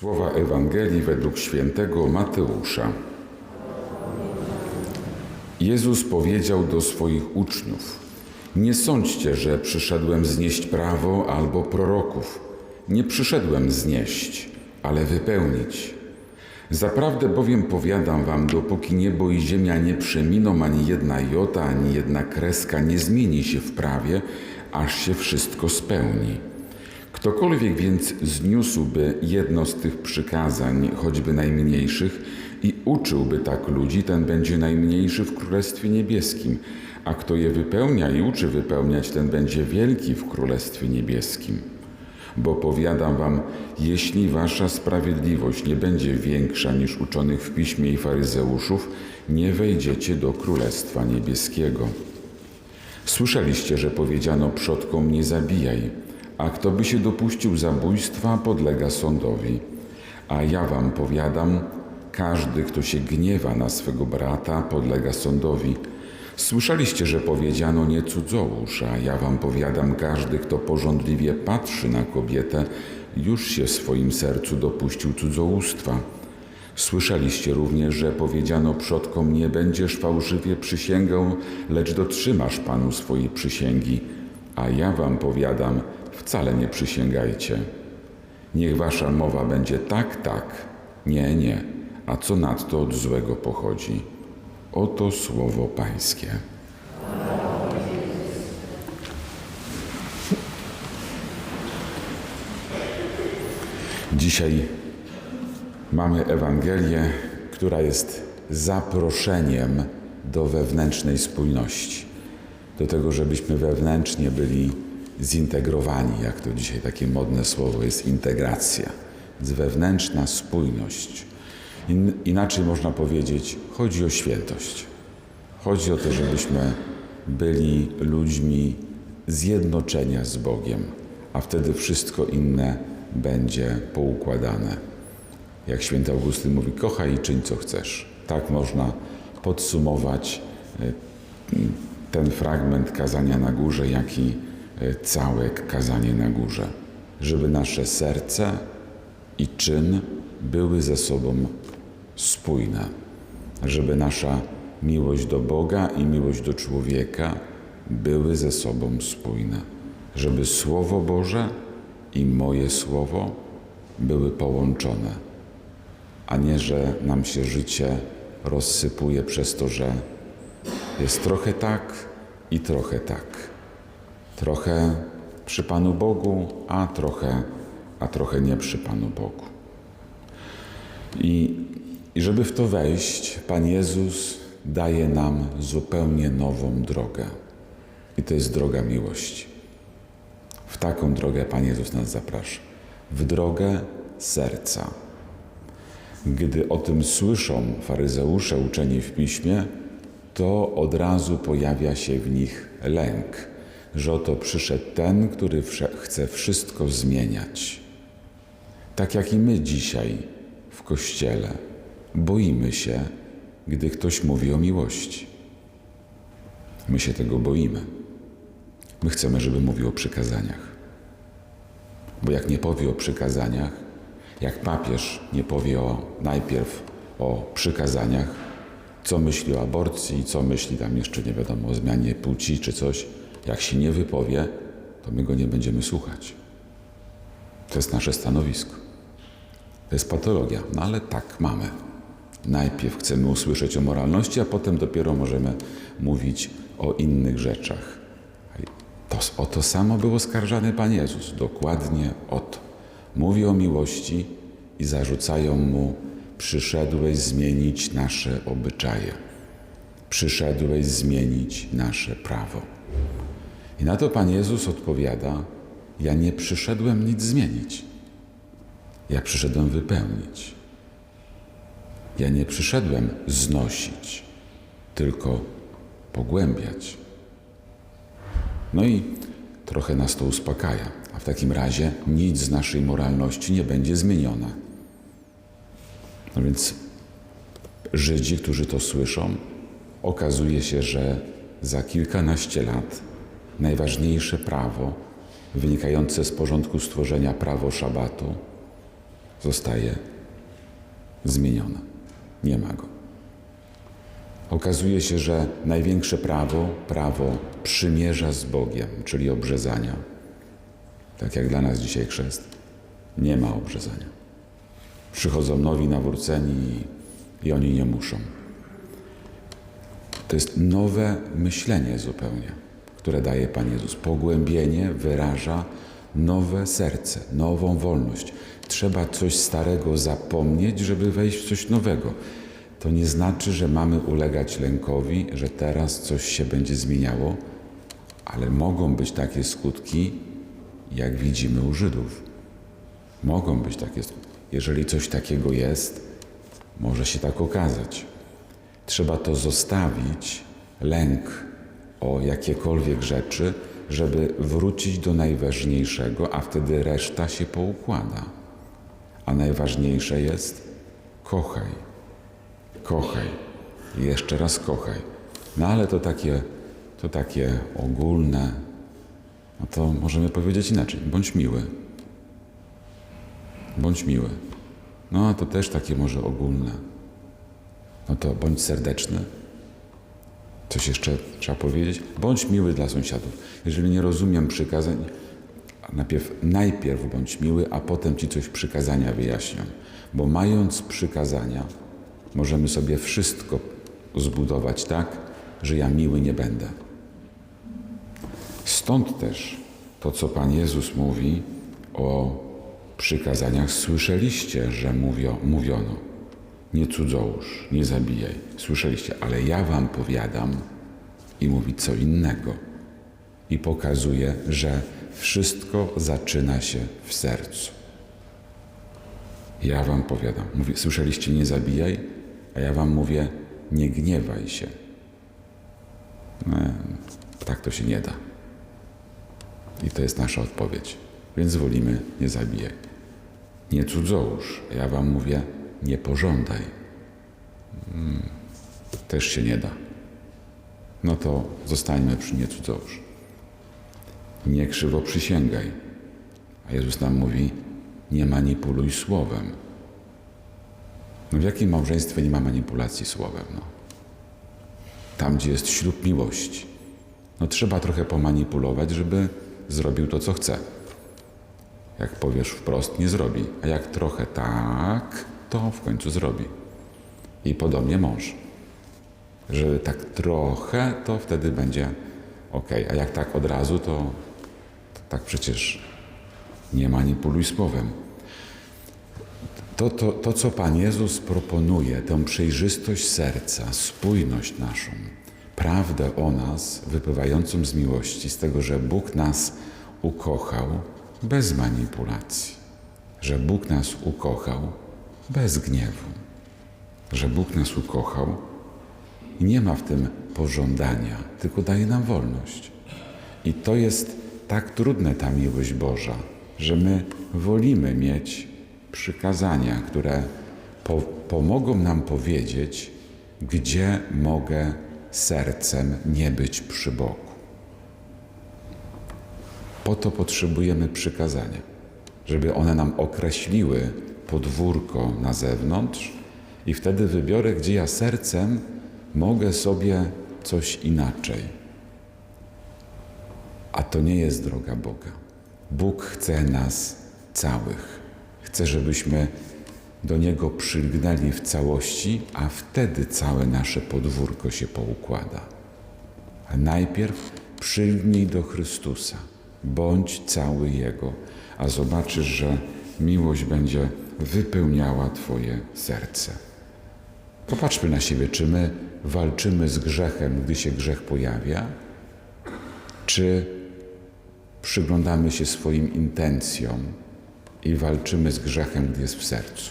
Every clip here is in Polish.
Słowa Ewangelii według świętego Mateusza. Jezus powiedział do swoich uczniów: Nie sądźcie, że przyszedłem znieść prawo albo proroków. Nie przyszedłem znieść, ale wypełnić. Zaprawdę bowiem powiadam wam, dopóki niebo i ziemia nie przeminą, ani jedna jota, ani jedna kreska nie zmieni się w prawie, aż się wszystko spełni. Ktokolwiek więc zniósłby jedno z tych przykazań, choćby najmniejszych, i uczyłby tak ludzi, ten będzie najmniejszy w Królestwie Niebieskim, a kto je wypełnia i uczy wypełniać, ten będzie wielki w Królestwie Niebieskim. Bo powiadam wam, jeśli wasza sprawiedliwość nie będzie większa niż uczonych w piśmie i faryzeuszów, nie wejdziecie do Królestwa Niebieskiego. Słyszeliście, że powiedziano przodkom nie zabijaj, a kto by się dopuścił zabójstwa, podlega sądowi. A ja wam powiadam, każdy, kto się gniewa na swego brata, podlega sądowi. Słyszeliście, że powiedziano nie cudzołóż, a ja wam powiadam, każdy, kto porządliwie patrzy na kobietę, już się w swoim sercu dopuścił cudzołóstwa. Słyszeliście również, że powiedziano przodkom, nie będziesz fałszywie przysięgał, lecz dotrzymasz Panu swojej przysięgi. A ja wam powiadam, wcale nie przysięgajcie. Niech wasza mowa będzie tak, tak, nie, nie, a co nadto od złego pochodzi. Oto słowo Pańskie. Dzisiaj mamy Ewangelię, która jest zaproszeniem do wewnętrznej spójności, do tego, żebyśmy wewnętrznie byli zintegrowani, jak to dzisiaj takie modne słowo jest integracja, wewnętrzna spójność. In, inaczej można powiedzieć, chodzi o świętość. Chodzi o to, żebyśmy byli ludźmi zjednoczenia z Bogiem, a wtedy wszystko inne będzie poukładane. Jak święty Augustyn mówi, kochaj i czyń co chcesz. Tak można podsumować e, ten fragment kazania na górze, jak i e, całe kazanie na górze. Żeby nasze serce i czyn były ze sobą spójne. Żeby nasza miłość do Boga i miłość do człowieka były ze sobą spójne. Żeby Słowo Boże i moje Słowo były połączone, a nie, że nam się życie rozsypuje przez to, że jest trochę tak i trochę tak. Trochę przy Panu Bogu, a trochę, a trochę nie przy Panu Bogu. I, I żeby w to wejść, Pan Jezus daje nam zupełnie nową drogę. I to jest droga miłości. W taką drogę Pan Jezus nas zaprasza. W drogę serca. Gdy o tym słyszą faryzeusze uczeni w piśmie, to od razu pojawia się w nich lęk, że oto przyszedł ten, który chce wszystko zmieniać. Tak jak i my dzisiaj w kościele boimy się, gdy ktoś mówi o miłości. My się tego boimy. My chcemy, żeby mówił o przykazaniach. Bo jak nie powie o przykazaniach, jak papież nie powie o, najpierw o przykazaniach, co myśli o aborcji, co myśli tam jeszcze nie wiadomo o zmianie płci czy coś, jak się nie wypowie, to my go nie będziemy słuchać. To jest nasze stanowisko. To jest patologia, no ale tak mamy. Najpierw chcemy usłyszeć o moralności, a potem dopiero możemy mówić o innych rzeczach. To, o to samo był oskarżany Pan Jezus, dokładnie o to. Mówi o miłości i zarzucają mu, przyszedłeś zmienić nasze obyczaje, przyszedłeś zmienić nasze prawo. I na to Pan Jezus odpowiada: Ja nie przyszedłem nic zmienić, ja przyszedłem wypełnić. Ja nie przyszedłem znosić, tylko pogłębiać. No i trochę nas to uspokaja, a w takim razie nic z naszej moralności nie będzie zmienione. No więc Żydzi, którzy to słyszą, okazuje się, że za kilkanaście lat najważniejsze prawo wynikające z porządku stworzenia prawo szabatu zostaje zmienione. Nie ma go. Okazuje się, że największe prawo, prawo przymierza z Bogiem, czyli obrzezania, tak jak dla nas dzisiaj chrzest, nie ma obrzezania. Przychodzą nowi nawróceni i, i oni nie muszą. To jest nowe myślenie zupełnie, które daje Pan Jezus. Pogłębienie wyraża nowe serce, nową wolność. Trzeba coś starego zapomnieć, żeby wejść w coś nowego. To nie znaczy, że mamy ulegać lękowi, że teraz coś się będzie zmieniało, ale mogą być takie skutki, jak widzimy u Żydów. Mogą być takie skutki. Jeżeli coś takiego jest, może się tak okazać. Trzeba to zostawić, lęk o jakiekolwiek rzeczy, żeby wrócić do najważniejszego, a wtedy reszta się poukłada. A najważniejsze jest kochaj. Kochaj. Jeszcze raz kochaj. No ale to takie, to takie ogólne, no to możemy powiedzieć inaczej. Bądź miły. Bądź miły. No to też takie może ogólne. No to bądź serdeczny. Coś jeszcze trzeba powiedzieć? Bądź miły dla sąsiadów. Jeżeli nie rozumiem przykazań, najpierw, najpierw bądź miły, a potem ci coś przykazania wyjaśnią. Bo mając przykazania, możemy sobie wszystko zbudować tak, że ja miły nie będę. Stąd też to, co Pan Jezus mówi o przykazaniach, słyszeliście, że mówio, mówiono: Nie cudzołóż, nie zabijaj. Słyszeliście, ale ja Wam powiadam i mówi co innego. I pokazuje, że wszystko zaczyna się w sercu. Ja Wam powiadam, mówi, słyszeliście, nie zabijaj, a ja Wam mówię, nie gniewaj się. No, tak to się nie da. I to jest nasza odpowiedź. Więc wolimy nie zabijaj. Nie cudzołóż. Ja wam mówię, nie pożądaj. Hmm, też się nie da. No to zostańmy przy nie cudzołóż. Nie krzywo przysięgaj. A Jezus nam mówi, nie manipuluj słowem. No w jakim małżeństwie nie ma manipulacji słowem? No? Tam, gdzie jest ślub miłości. No trzeba trochę pomanipulować, żeby zrobił to, co chce. Jak powiesz wprost, nie zrobi, a jak trochę tak, to w końcu zrobi. I podobnie mąż. Że tak trochę, to wtedy będzie ok, a jak tak od razu, to, to tak przecież nie manipuluj słowem. To, to, to, co Pan Jezus proponuje, tę przejrzystość serca, spójność naszą, prawdę o nas wypływającą z miłości, z tego, że Bóg nas ukochał bez manipulacji, że Bóg nas ukochał bez gniewu, że Bóg nas ukochał i nie ma w tym pożądania, tylko daje nam wolność. I to jest tak trudne ta miłość Boża, że my wolimy mieć przykazania, które po, pomogą nam powiedzieć, gdzie mogę sercem nie być przy Bogu. Po to potrzebujemy przykazania, żeby one nam określiły podwórko na zewnątrz i wtedy wybiorę, gdzie ja sercem mogę sobie coś inaczej. A to nie jest droga Boga. Bóg chce nas całych. Chce, żebyśmy do Niego przylgnęli w całości, a wtedy całe nasze podwórko się poukłada. A najpierw przylgnij do Chrystusa, bądź cały Jego, a zobaczysz, że miłość będzie wypełniała Twoje serce. Popatrzmy na siebie, czy my walczymy z grzechem, gdy się grzech pojawia, czy przyglądamy się swoim intencjom i walczymy z grzechem, gdy jest w sercu.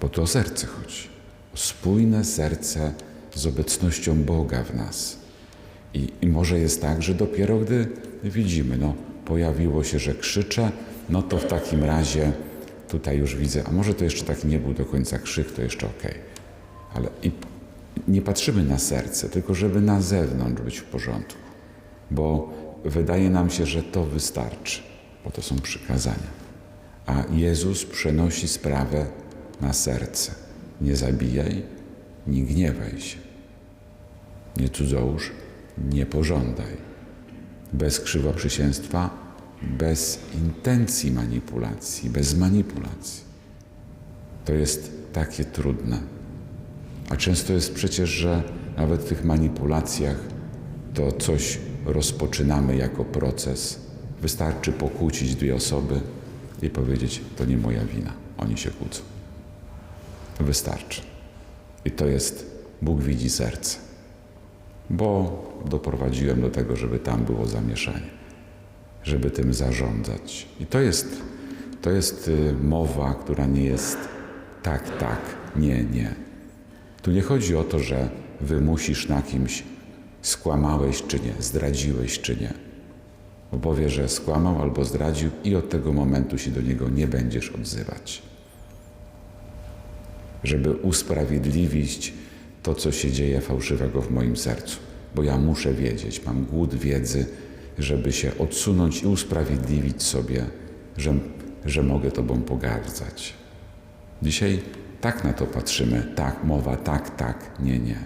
Bo to o serce chodzi. O spójne serce z obecnością Boga w nas. I, I może jest tak, że dopiero gdy widzimy, no pojawiło się, że krzyczę, no to w takim razie tutaj już widzę, a może to jeszcze taki nie był do końca krzyk, to jeszcze okej. Okay. Ale i nie patrzymy na serce, tylko żeby na zewnątrz być w porządku. Bo wydaje nam się, że to wystarczy, bo to są przykazania. A Jezus przenosi sprawę na serce. Nie zabijaj, nie gniewaj się. Nie cudzołóż, nie pożądaj. Bez krzywoprzysięstwa, bez intencji manipulacji, bez manipulacji. To jest takie trudne. A często jest przecież, że nawet w tych manipulacjach to coś rozpoczynamy jako proces. Wystarczy pokłócić dwie osoby i powiedzieć: To nie moja wina, oni się kłócą. Wystarczy. I to jest Bóg widzi serce. Bo doprowadziłem do tego, żeby tam było zamieszanie, żeby tym zarządzać. I to jest, to jest y, mowa, która nie jest tak, tak, nie, nie. Tu nie chodzi o to, że wymusisz na kimś, skłamałeś czy nie, zdradziłeś czy nie. Bo powie, że skłamał albo zdradził i od tego momentu się do niego nie będziesz odzywać. Żeby usprawiedliwić to, co się dzieje fałszywego w moim sercu. Bo ja muszę wiedzieć, mam głód wiedzy, żeby się odsunąć i usprawiedliwić sobie, że, że mogę Tobą pogardzać. Dzisiaj tak na to patrzymy, tak, mowa, tak, tak, nie, nie.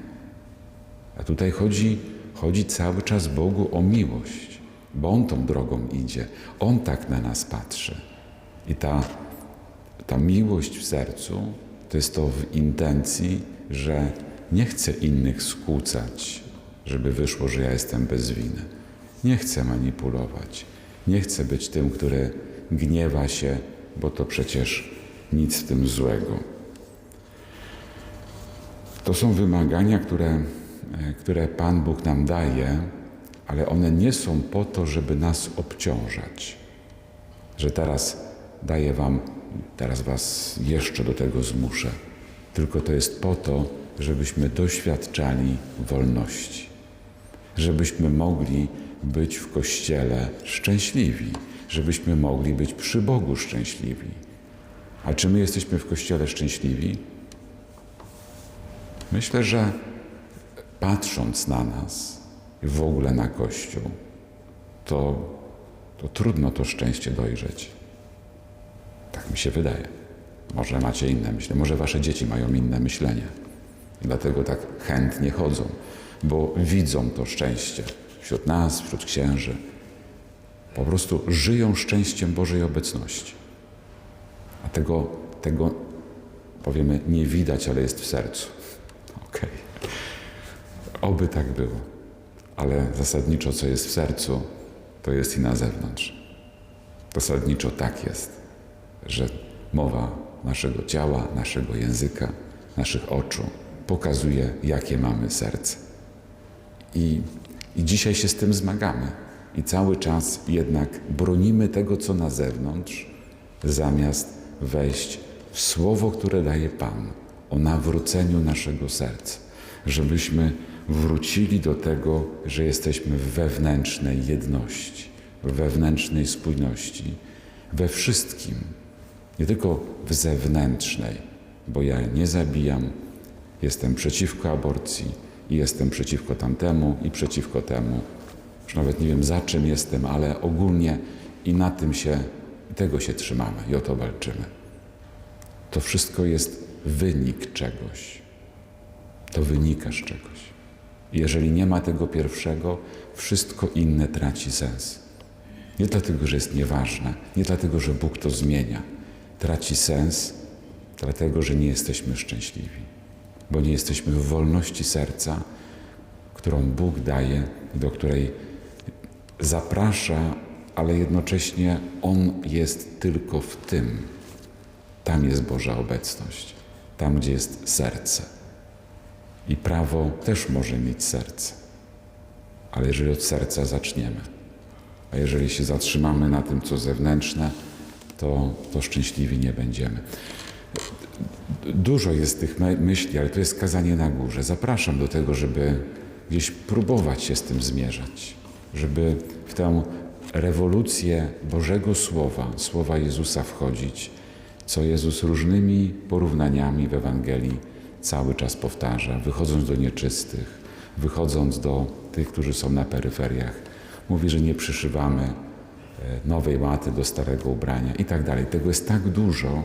A tutaj chodzi, chodzi cały czas Bogu o miłość, bo On tą drogą idzie, On tak na nas patrzy. I ta, ta miłość w sercu to jest to w intencji, że nie chcę innych skłócać, żeby wyszło, że ja jestem bez winy. Nie chcę manipulować. Nie chcę być tym, który gniewa się, bo to przecież nic w tym złego. To są wymagania, które, e, które Pan Bóg nam daje, ale one nie są po to, żeby nas obciążać. Że teraz daję Wam, teraz Was jeszcze do tego zmuszę. Tylko to jest po to, żebyśmy doświadczali wolności. Żebyśmy mogli być w Kościele szczęśliwi. Żebyśmy mogli być przy Bogu szczęśliwi. A czy my jesteśmy w Kościele szczęśliwi? Myślę, że patrząc na nas i w ogóle na Kościół, to, to trudno to szczęście dojrzeć. Tak mi się wydaje. Może macie inne myślenie, może wasze dzieci mają inne myślenie. Dlatego tak chętnie chodzą, bo widzą to szczęście wśród nas, wśród księży. Po prostu żyją szczęściem Bożej obecności. A tego, tego powiemy, nie widać, ale jest w sercu. Okej. Oby tak było. Ale zasadniczo, co jest w sercu, to jest i na zewnątrz. Zasadniczo tak jest, że mowa naszego ciała, naszego języka, naszych oczu pokazuje, jakie mamy serce. I, I dzisiaj się z tym zmagamy. I cały czas jednak bronimy tego, co na zewnątrz, zamiast wejść w słowo, które daje Pan o nawróceniu naszego serca, żebyśmy wrócili do tego, że jesteśmy w wewnętrznej jedności, w wewnętrznej spójności, we wszystkim, nie tylko w zewnętrznej, bo ja nie zabijam, jestem przeciwko aborcji i jestem przeciwko tamtemu i przeciwko temu. Już nawet nie wiem za czym jestem, ale ogólnie i na tym się, tego się trzymamy i o to walczymy. To wszystko jest wynik czegoś. To wynika z czegoś. Jeżeli nie ma tego pierwszego, wszystko inne traci sens. Nie dlatego, że jest nieważne, nie dlatego, że Bóg to zmienia. Traci sens, dlatego, że nie jesteśmy szczęśliwi, bo nie jesteśmy w wolności serca, którą Bóg daje, do której zaprasza, ale jednocześnie On jest tylko w tym. Tam jest Boża obecność, tam, gdzie jest serce. I prawo też może mieć serce, ale jeżeli od serca zaczniemy, a jeżeli się zatrzymamy na tym, co zewnętrzne, to, to szczęśliwi nie będziemy. Dużo jest tych myśli, ale to jest kazanie na górze. Zapraszam do tego, żeby gdzieś próbować się z tym zmierzać, żeby w tę rewolucję Bożego Słowa, Słowa Jezusa wchodzić, co Jezus różnymi porównaniami w Ewangelii cały czas powtarza, wychodząc do nieczystych, wychodząc do tych, którzy są na peryferiach. Mówi, że nie przyszywamy nowej maty do starego ubrania i tak dalej. Tego jest tak dużo,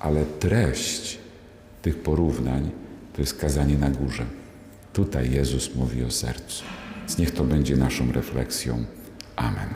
ale treść tych porównań to jest kazanie na górze. Tutaj Jezus mówi o sercu. Więc niech to będzie naszą refleksją. Amen.